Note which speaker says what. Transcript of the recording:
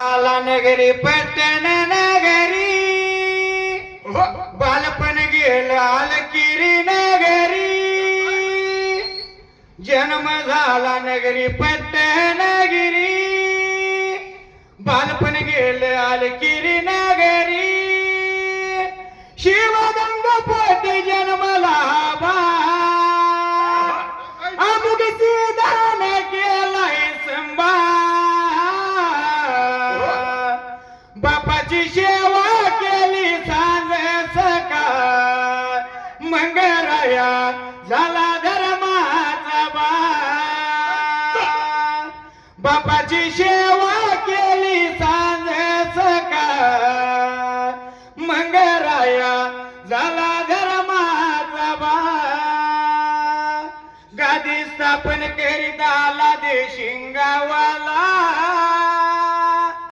Speaker 1: அலநகரி பட்டண நகரி ಬಾಲಪನಗಿಯಲ್ಲ ಆಲಕಿರಿ ನಗರಿ ಜನ್ಮದಾಲ ನಗರಿ ಪಟ್ಟಣಗಿರಿ ಬಾಲಪನಗಿಯಲ್ಲ ಆಲಕಿರಿ बापाची सेवा केली सांज सकाळ. मंगराया झाला धर्माचा बापाची सेवा केली सांज सकाळ. मंगराया झाला धर्माचा बा गादी स्थापन करीत आला देशिंगावाला